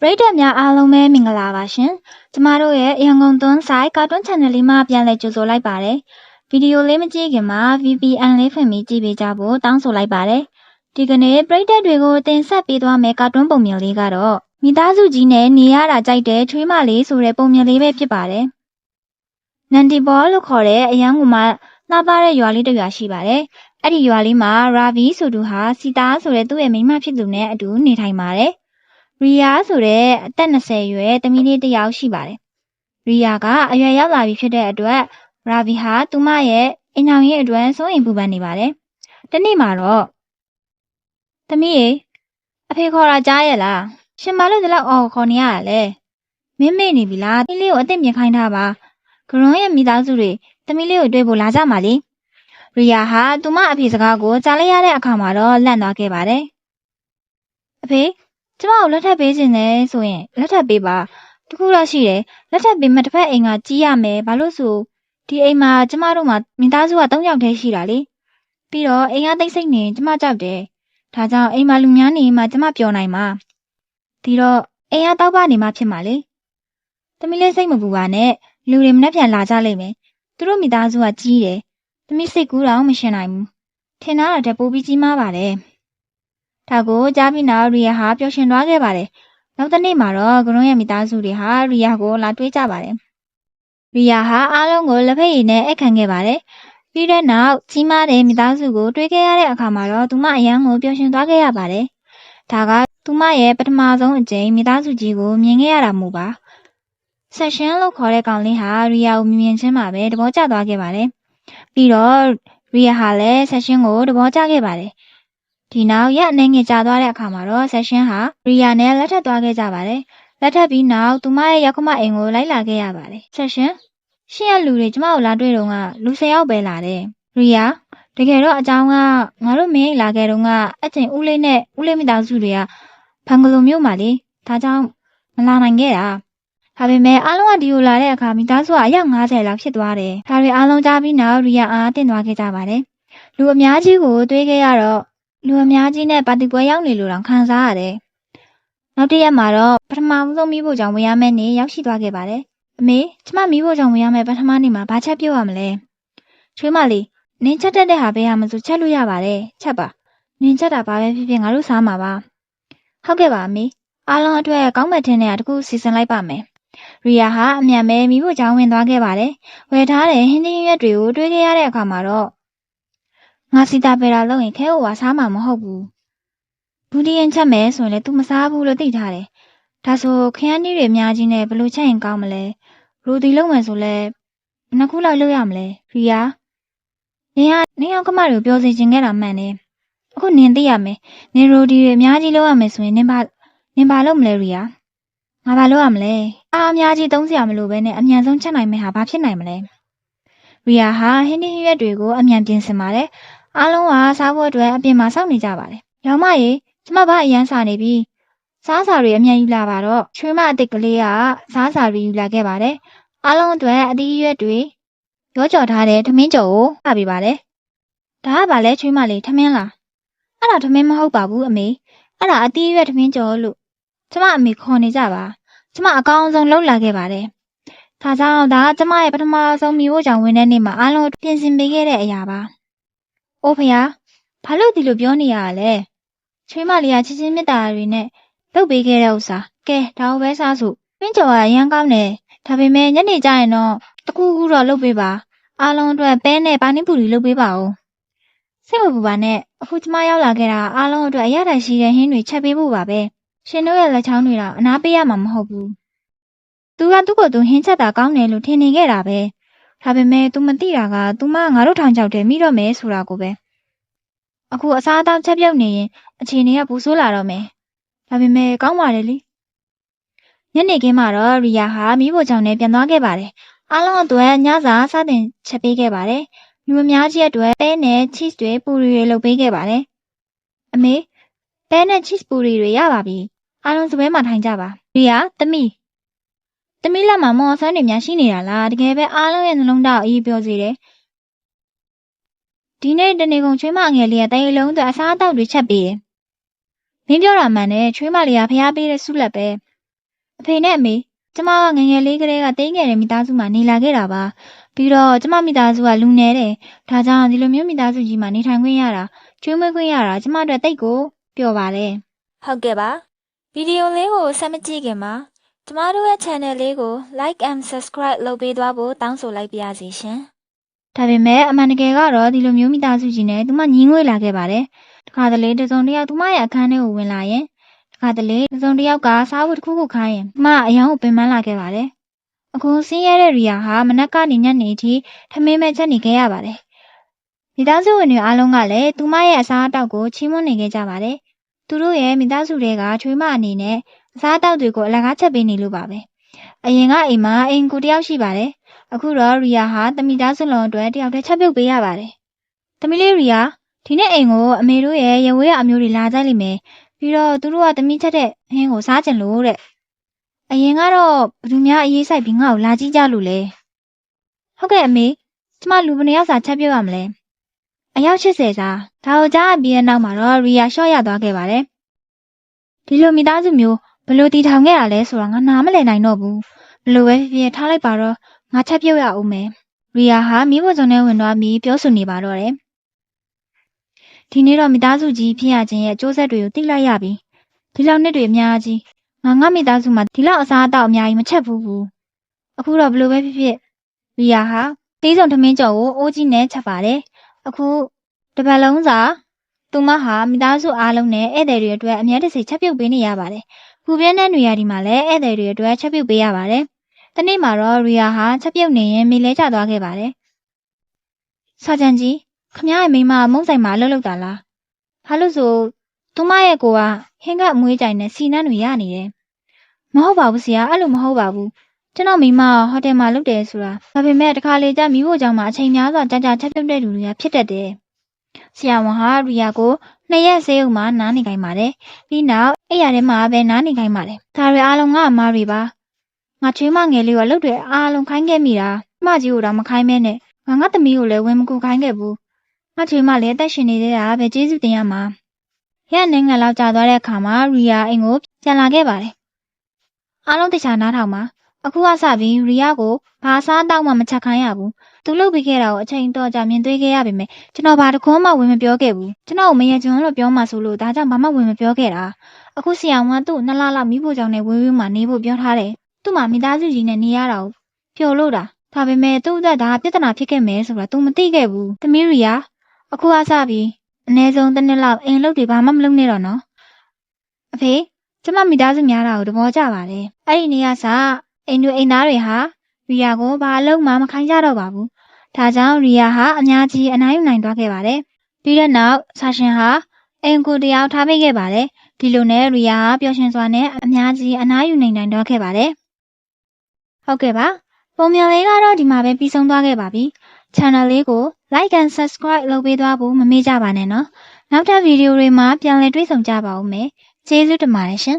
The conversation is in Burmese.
ပရိသတ်များအားလုံးပဲမင်္ဂလာပါရှင်။ကျမတို့ရဲ့ရန်ကုန်သွန်းဆိုင်ကာတွန်း channel လေးမှာပြန်လည်ကြိုဆိုလိုက်ပါတယ်။ဗီဒီယိုလေးမကြည့်ခင်မှာ VPN လေးဖွင့်ပြီးကြည့်ပေးကြဖို့တောင်းဆိုလိုက်ပါတယ်။ဒီကနေ့ပရိသတ်တွေကိုတင်ဆက်ပေးသွားမယ့်ကာတွန်းပုံမြင်လေးကတော့မိသားစုကြီးနဲ့နေရတာကြိုက်တဲ့ချွေးမလေးဆိုတဲ့ပုံမြင်လေးပဲဖြစ်ပါတယ်။နန်ဒီဘောလို့ခေါ်တဲ့အရန်ကူမှနှာပါတဲ့ရွာလေးတစ်ရွာရှိပါတယ်။အဲ့ဒီရွာလေးမှာရာဗီဆိုသူဟာစီတာဆိုတဲ့သူ့ရဲ့မိန်းမဖြစ်သူနဲ့အတူနေထိုင်ပါတယ်။ ရီယာဆိုတဲ့အသက်20ရွယ်သမီးလေးတစ်ယောက်ရှိပါတယ်။ရီယာကအရွယ်ရောက်လာပြီဖြစ်တဲ့အတွက်ရာဗီဟာသူမရဲ့အိမ်ထောင်ရေးအတွက်စိုးရိမ်ပူပန်နေပါတယ်။တနေ့မှာတော့သမီးရေအဖေခေါ်တာကြားရဲ့လား။ရှင်မလို့ဒီလောက်အော်ခေါ်နေရတာလေ။မင်းမေ့နေပြီလား။သမီးလေးကိုအသက်မြင်ခိုင်းထားပါ။ဂရွန်းရဲ့မိသားစုတွေသမီးလေးကိုတွေ့ဖို့လာကြမှာလေ။ရီယာဟာသူမအဖေစကားကိုကြားလိုက်ရတဲ့အခါမှာတော့လန့်သွားခဲ့ပါတယ်။အဖေ ကျမကိုလက်ထပ်ပေးခြင်းနဲ့ဆိုရင်လက်ထပ်ပေးပါတခုတော့ရှိတယ်လက်ထပ်ပေးမှတစ်ဖက်အိမ်ကကြီးရမယ်ဘာလို့ဆိုဒီအိမ်မှာကျမတို့မှာမိသားစုက၃ယောက်တည်းရှိတာလေပြီးတော့အိမ်ကသိမ့်စိတ်နေကျမကြောက်တယ်ဒါကြောင့်အိမ်မှာလူများနေမှကျမပျော်နိုင်မှာဒီတော့အိမ်ကတောက်ပနေမှဖြစ်မှာလေသမီးလေးစိတ်မပူပါနဲ့လူတွေမနှက်ပြန်လာကြလိမ့်မယ်သူတို့မိသားစုကကြီးတယ်သမီးစိတ်ကူးတော့မရှင်နိုင်ဘူးထင်တာတော့ပိုပြီးကြီးမားပါတယ် ဒါကိုကြားပြီးနောက်ရီယာဟာပျော်ရွှင်သွားခဲ့ပါတယ်။နောက်တစ်နေ့မှာတော့ဂရွန်းရဲ့မိသားစုတွေဟာရီယာကိုလာတွေ့ကြပါတယ်။ရီယာဟာအားလုံးကိုလက်ဖက်ရည်နဲ့အခန့်ခဲ့ပါတယ်။ပြီးတဲ့နောက်ကြီးမားတဲ့မိသားစုကိုတွေ့ခဲ့ရတဲ့အခါမှာတော့သူမအရန်ကိုပျော်ရွှင်သွားခဲ့ရပါတယ်။ဒါကသူမရဲ့ပထမဆုံးအကြိမ်မိသားစုကြီးကိုမြင်ခဲ့ရတာမို့ပါ။ဆက်ရှင်လို့ခေါ်တဲ့ကောင်လေးဟာရီယာကိုမြင်မြင်ချင်းမှာပဲသဘောကျသွားခဲ့ပါတယ်။ပြီးတော့ရီယာဟာလည်းဆက်ရှင်ကိုသဘောကျခဲ့ပါတယ်။ ဒီနောက်ရက်အနေငယ်ကြာသွားတဲ့အခါမှာတော့ဆက်ရှင်ဟာရီယာနဲ့လက်ထပ်သွားခဲ့ကြပါတယ်။လက်ထပ်ပြီးနောက်သူမရဲ့ရောက်ခမအိမ်ကိုလိုက်လာခဲ့ရပါတယ်။ဆက်ရှင်ရှင်ရဲ့လူတွေကျမကိုလာတွေ့တော့ကလူ၁၀ယောက်ပဲလာတယ်။ရီယာတကယ်တော့အကြောင်းကငါတို့မင်းအိမ်လာခဲ့တော့ကအကျင့်ဦးလေးနဲ့ဦးလေးမိသားစုတွေကဘန်ဂလိုမျိုးမှာလေဒါကြောင့်မလာနိုင်ခဲ့တာ။ဒါပေမဲ့အားလုံးကဒီကိုလာတဲ့အခါမိသားစုကအယောက်90လောက်ဖြစ်သွားတယ်။ဒါတွေအားလုံးကြားပြီးနောက်ရီယာအားတင်သွားခဲ့ကြပါတယ်။လူအများကြီးကိုတွေ့ခဲ့ရတော့ လူအများကြီးနဲ့ပါတီပွဲရောက်နေလို့တောင်ခံစားရတယ်။နောက်တစ်ရက်မှာတော့ပထမဆုံးမိဖို့ကြောင့်ဝင်ရမယ့်နေ့ရောက်ရှိသွားခဲ့ပါတယ်။အမေကျမမိဖို့ကြောင့်ဝင်ရမယ့်ပထမနေ့မှာဘာချက်ပြုတ်ရမလဲ။ချွေးမလေးနင်းချက်တက်တဲ့ဟာပဲရမစို့ချက်လို့ရပါတယ်။ချက်ပါ။နင်းချက်တာဘာပဲဖြစ်ဖြစ်ငါတို့စားမှာပါ။ဟုတ်ကဲ့ပါအမေ။အားလုံးအတွက်ကောင်းမဲ့ထင်းတဲ့တခုစီစဉ်လိုက်ပါမယ်။ရီယာဟာအမြန်ပဲမိဖို့ကြောင့်ဝင်သွားခဲ့ပါတယ်။ဝယ်ထားတဲ့ဟင်းသီးရွက်တွေကိုတွေးခဲ့ရတဲ့အခါမှာတော့ ငါစီတာပေတာလုပ်ရင်ခဲဟိုဝါစားမှာမဟုတ်ဘူးဘူးဒီရင်ချက်မယ်ဆိုရင်လည်း तू မစားဘူးလို့သိထားတယ်ဒါဆိုခရမ်းနီးတွေအများကြီးနဲ့ဘယ်လို့ချက်ရင်ကောင်းမလဲရိုဒီလုပ်မယ်ဆိုလဲနှစ်ခုလောက်လုပ်ရမလဲရီယာနင်ကနင်အောင်ကမတွေကိုပြောစီခြင်းခဲ့တာမှန်တယ်အခုနင်သိရမယ်နင်ရိုဒီတွေအများကြီးလုပ်ရမယ်ဆိုရင်နင်ဘာနင်ဘာလုပ်မလဲရီယာငါဘာလုပ်ရမလဲအားအများကြီးသုံးစရာမလိုပဲနဲ့အမြန်ဆုံးချက်နိုင်မယ့်ဟာဘာဖြစ်နိုင်မလဲရီယာဟာဟင်းသီးရွက်တွေကိုအမြန်ပြင်ဆင်ပါတယ် အားလုံးကစားဖို့အတွက်အပြင်မှာစောင့်နေကြပါတယ်။ရောင်မရေကျမဘာအရန်စာနေပြီ။စားစာတွေအမြန်ယူလာပါတော့ချွေးမအစ်စ်ကလေးကစားစာတွေယူလာခဲ့ပါတယ်။အားလုံးအတွက်အသီးအရွက်တွေရောကြော်ထားတဲ့ထမင်းကြော်ကိုပါပေးပါတယ်။ဒါကဘာလဲချွေးမလေးထမင်းလား။အဲ့ဒါထမင်းမဟုတ်ပါဘူးအမေ။အဲ့ဒါအသီးအရွက်ထမင်းကြော်လို့ကျမအမေခေါ်နေကြပါ။ကျမအကောင်းဆုံးလှုပ်လာခဲ့ပါတယ်။ဒါကြောင့်ဒါကကျမရဲ့ပထမဆုံးမိဖို့ကြောင့်ဝင်တဲ့နေ့မှာအားလုံးပြင်ဆင်ပေးခဲ့တဲ့အရာပါ။ အိုးဖယား ဘာလို့ဒီလိုပြောနေရတာလဲ ချွေးမလေးက ချစ်ချင်းမေတ္တာတွေနဲ့ လုပ်ပေးခဲ့တဲ့ဥစ္စာ ကဲ ဒါကိုပဲစားစို့ပင်းကျော်က အရန်ကောင်းတယ် ဒါပေမဲ့ ညနေကျရင်တော့တကူကူတော့ လုပ်ပေးပါ အားလုံးအတွက် ပဲနဲ့ ပါနီပူရီ လုပ်ပေးပါဦး စိတ်မပူပါနဲ့ အခုကျမရောက်လာခဲ့တာ အားလုံးအတွက် အရသာရှိတဲ့ ဟင်းတွေချက်ပေးဖို့ပါပဲ ရှင်တို့ရဲ့ လက်ချောင်းတွေတော့အနာပေးရမှာ မဟုတ်ဘူး သူက သူ့ကိုယ်သူ ဟင်းချက်တာ ကောင်းတယ်လို့ ထင်နေခဲ့တာပဲ ဒါပေမဲ့ तू မသိတာက तू မငါတို့ထောင်ချောက်တယ်မိတော့မယ်ဆိုတာကိုပဲ အခု အစားအသောက် ချက်ပြုတ်နေရင် အခြေအနေကပူဆိုးလာတော့မယ်။ဒါပေမဲ့ ကောင်းပါတယ်လေ။ညနေခင်းမှာတော့ ရီယာဟာမိဖို့ချောင်းနဲ့ပြန်သွားခဲ့ပါတယ်။အားလုံးအတွက် ညစာ စတင်ချက်ပေးခဲ့ပါတယ်။လူအများကြီးအတွက် ပဲနဲ့ cheese တွေ ပူရီတွေ လုပ်ပေးခဲ့ပါတယ်။အမေ ပဲနဲ့ cheese ပူရီတွေ ရပါပြီ။အားလုံးစပွဲမှာ ထိုင်ကြပါ။ရီယာ သမီး သမီးလက်မှာမော်ဆန်းတွေများရှိနေတာလားတကယ်ပဲအားလုံးရဲ့နှလုံးသားကိုအေးပြောစေတယ်။ဒီနေ့တနေကုန်ချွေးမငယ်လေးကတိုင်လုံးအတွက်အစားအသောက်တွေချက်ပေးတယ်။မင်းပြောတာမှန်တယ်ချွေးမလေးကဖျားပေးတဲ့ဆုလက်ပဲအဖေနဲ့အမေကျမကငယ်ငယ်လေးကလေးကတိတ်ငယ်တဲ့မိသားစုမှာနေလာခဲ့တာပါပြီးတော့ကျမမိသားစုကလူနေတယ်ဒါကြောင့်ဒီလိုမျိုးမိသားစုကြီးမှာနေထိုင်ခွင့်ရတာကျွေးမွေးခွင့်ရတာကျမတို့တိတ်ကိုပျော်ပါတယ်ဟုတ်ကဲ့ပါဗီဒီယိုလေးကိုဆက်မကြည့်ခင်မှာ ကျမတို့ရဲ့ channel လေးကို like and subscribe လုပ်ပေးသွားဖို့တောင်းဆိုလိုက်ပါရစေရှင်ဒါပေမဲ့အမှန်တကယ်ကတော့ဒီလိုမျိုးမိသားစုကြီးနဲ့သူမညီငွေလာခဲ့ပါတယ်တခါတလေတစ်စုံတစ်ယောက်သူမရဲ့အခန်းထဲကိုဝင်လာရင်တခါတလေတစ်စုံတစ်ယောက်ကစားဖို့တစ်ခုခုခိုင်းရင်အမအယောင်ကိုပင်ပန်းလာခဲ့ပါတယ်။အခုဆင်းရဲတဲ့ရီယာဟာမနက်ကနေညနေထိထမင်းမဲ့ချက်နေခဲ့ရပါတယ်။မိသားစုဝင်တွေအားလုံးကလည်းသူမရဲ့အစားအသောက်ကိုချီးမွမ်းနေခဲ့ကြပါတယ်။သူတို့ရဲ့မိသားစုတွေကချွေးမအနေနဲ့ အစားအသောက်တွေကိုအလကားချက်ပေးနေလို့ပါပဲ။အရင်ကအိမ်မှာအိမ်ကိုတယောက်ရှိပါတယ်။အခုတော့ရီယာဟာတမိသားစုလုံးအတွက်တယောက်တည်းချက်ပြုတ်ပေးရပါတယ်။တမီလေးရီယာဒီနေ့အိမ်ကိုအမေတို့ရဲ့ရဝေးရအမျိုးတွေလာကြလိမ့်မယ်။ပြီးတော့သူတို့ကတမိချက်တဲ့ဟင်းကိုစားကြလို့တဲ့။အရင်ကတော့ဘယ်သူများအေးဆိုင်ပြီးငါ့ကိုလာကြည့်ကြလို့လဲ။ဟုတ်ကဲ့အမေကျမလူဘယ်နှယောက်စာချက်ပြုတ်ရမလဲ။အယောက်80စာဒါကိုကြားပြီးတဲ့နောက်မှာတော့ရီယာရှော့ရသွားခဲ့ပါတယ်။ဒီလိုမိသားစုမျိုး ဘယ်လိုတည်ထောင်ခဲ့ရလဲဆိုတာငါနားမလည်နိုင်တော့ဘူး။ဘယ်လိုပဲဖြစ်ဖြစ်ထားလိုက်ပါတော့ငါချက်ပြုတ်ရအောင်မယ်။ရီယာဟာမိဖို့စုံနဲ့ဝင်သွားပြီးပြောဆိုနေပါတော့တယ်။ဒီနေ့တော့မိသားစုကြီးဖြစ်ရခြင်းရဲ့အကျိုးဆက်တွေကိုသိလိုက်ရပြီ။ဒီလောက်နှစ်တွေအများကြီးငါငါမိသားစုမှာဒီလောက်အစားအသောက်အများကြီးမချက်ဘူးဘူး။အခုတော့ဘယ်လိုပဲဖြစ်ဖြစ်ရီယာဟာသေးစုံထမင်းကြော်ကိုအိုးကြီးနဲ့ချက်ပါတယ်။အခုတစ်ပတ်လုံးစာသူမဟာမိသားစုအားလုံးနဲ့ဧည့်သည်တွေအတွက်အများတစေချက်ပြုတ်ပေးနေရပါတယ်။ ခုပြင်းတဲ့နေရာဒီမှာလည်းဧည့်သည်တွေအတွက်ချက်ပြုတ်ပေးရပါတယ်။တနေ့မှာတော့ရီယာဟာချက်ပြုတ်နေရင်မိလဲကျသွားခဲ့ပါတယ်။စာချန်ကြီးခမရဲ့မိန်းမမုံဆိုင်မှာလှုပ်လှုပ်တာလားဘာလို့ဆိုသူမရဲ့ကိုကဟင်းကအမွေးကြိုင်နဲ့စီနန်းတွေရနေတယ်မဟုတ်ပါဘူးဆရာအဲ့လိုမဟုတ်ပါဘူးကျွန်တော်မိမကဟိုတယ်မှာလုပ်တယ်ဆိုတာဒါပေမဲ့တခါလေကြာမိဖို့ကြောင့်မှအချိန်များစွာကြာကြာချက်ပြုတ်တဲ့လူတွေကဖြစ်တတ်တယ်ဆရာဝန်ဟာရီယာကို နှစ်ရက်ဆေးရုံမှာနားနေခိုင်းပါတယ်ပြီးနောက်အဲ့ရထဲမှာပဲနားနေခိုင်းပါတယ်ဒါတွေအားလုံးကအမားတွေပါငါချွေးမငယ်လေးကလှုပ်တွေအားလုံးခိုင်းခဲ့မိတာမကြီးကိုတော့မခိုင်းမဲနဲ့ငါငါသမီးကိုလည်းဝင်မကူခိုင်းခဲ့ဘူးငါချွေမလည်းအသက်ရှင်နေသေးတာပဲကျေးဇူးတင်ရမှာ။ရက်နိုင်ငံလောက်ကြာသွားတဲ့အခါမှာရီယာအိမ်ကိုပြန်လာခဲ့ပါတယ်။အားလုံးတခြားနားထောင်ပါ။ အခုကစပြီးရီယာကိုဘာစားတောက်မှမချက်ခိုင်းရဘူး။သူလုပ်ပြီးခဲ့တာကိုအချိန်တော့ကြာမြင်တွေ့ခဲ့ရပေမဲ့ကျွန်တော်ဘာတခွန်းမှဝင်မပြောခဲ့ဘူး။ကျွန်တော်ကိုမရကျွန်းလို့ပြောမှဆိုလို့ဒါကြောင့်ဘာမှဝင်မပြောခဲ့တာ။အခုဆီအောင်ကသူ့နှစ်လလောက်မိဖို့ကြောင့်နဲ့ဝေးဝေးမှနေဖို့ပြောထားတယ်။သူ့မှာမိသားစုကြီးနဲ့နေရတာကိုပျော်လို့တာ။ဒါပေမဲ့သူ့အတွက်ဒါပြဿနာဖြစ်ခဲ့မယ်ဆိုတာ तू မသိခဲ့ဘူး။သမီးရီယာအခုအစပြီးအနည်းဆုံးတစ်နှစ်လောက်အိမ်လုပ်တွေဘာမှမလုပ်နဲ့တော့နော်အဖေကျမမိသားစုများတာကိုသဘောကျပါတယ်အဲ့ဒီနေ့ကစ အိမ်သူအိမ်သားတွေဟာရီယာကိုဘာအလုပ်မှမခိုင်းကြတော့ပါဘူးဒါကြောင့်ရီယာဟာအများကြီးအနိုင်ယူနိုင်သွားခဲ့ပါတယ်ပြီးတဲ့နောက်ဆာရှင်ဟာအိမ်ကိုတယောက်ထားပေးခဲ့ပါတယ်ဒီလိုနဲ့ရီယာဟာပျော်ရွှင်စွာနဲ့အများကြီးအနားယူနိုင်နိုင်တော့ခဲ့ပါတယ်ဟုတ်ကဲ့ပါပုံမြန်လေးကတော့ဒီမှာပဲပြီးဆုံးသွားခဲ့ပါပြီ channel လေးကို like and subscribe လုပ်ပေးသွားဖို့မမေ့ကြပါနဲ့နော်နောက်ထပ်ဗီဒီယိုတွေမှာပြန်လည်တွေ့ဆုံကြပါဦးမယ်ကျေးဇူးတင်ပါတယ်ရှင်